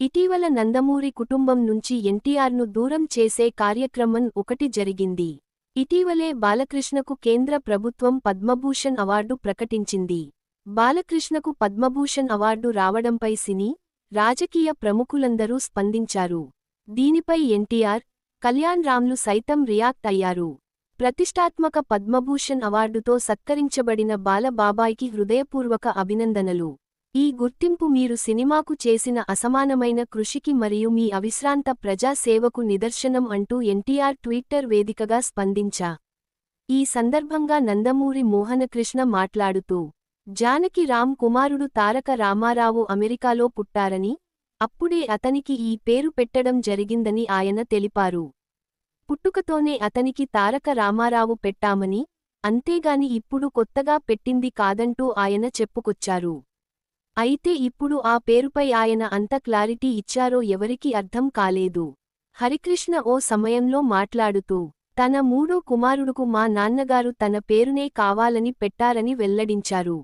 ఇటీవల నందమూరి కుటుంబం నుంచి ఎన్టీఆర్ను దూరం చేసే కార్యక్రమం ఒకటి జరిగింది. ఇటీవలే బాలకృష్ణకు కేంద్ర ప్రభుత్వం పద్మభూషణ్ అవార్డు ప్రకటించింది. బాలకృష్ణకు పద్మభూషణ్ అవార్డు రావడంపై సినీ రాజకీయ ప్రముఖులందరూ స్పందించారు. దీనిపై ఎన్టీఆర్ కళ్యాణ్ రామ్లు సైతం రియాక్ట్ అయ్యారు. ప్రతిష్టాత్మక పద్మభూషణ్ అవార్డుతో సత్కరించబడిన బాలబాబాయికి హృదయపూర్వక అభినందనలు. ఈ గుర్తింపు మీరు సినిమాకు చేసిన అసమానమైన కృషికి మరియు మీ అవిశ్రాంత ప్రజా సేవకు నిదర్శనం అంటూ ఎన్టీఆర్ ట్విట్టర్ వేదికగా స్పందించా. ఈ సందర్భంగా నందమూరి మోహనకృష్ణ మాట్లాడుతూ జానకి రామ్ కుమారుడు తారక రామారావు అమెరికాలో పుట్టారని అప్పుడే అతనికి ఈ పేరు పెట్టడం జరిగిందని ఆయన తెలిపారు. పుట్టుకతోనే అతనికి తారక రామారావు పెట్టామని అంతేగాని ఇప్పుడు కొత్తగా పెట్టింది కాదంటూ ఆయన చెప్పుకొచ్చారు. అయితే ఇప్పుడు ఆ పేరుపై ఆయన అంత క్లారిటీ ఇచ్చారో ఎవరికీ అర్థం కాలేదు. హరికృష్ణ ఓ సమయంలో మాట్లాడుతూ తన మూడో కుమారుడుకు మా నాన్నగారు తన పేరునే కావాలని పెట్టారని వెల్లడించారు.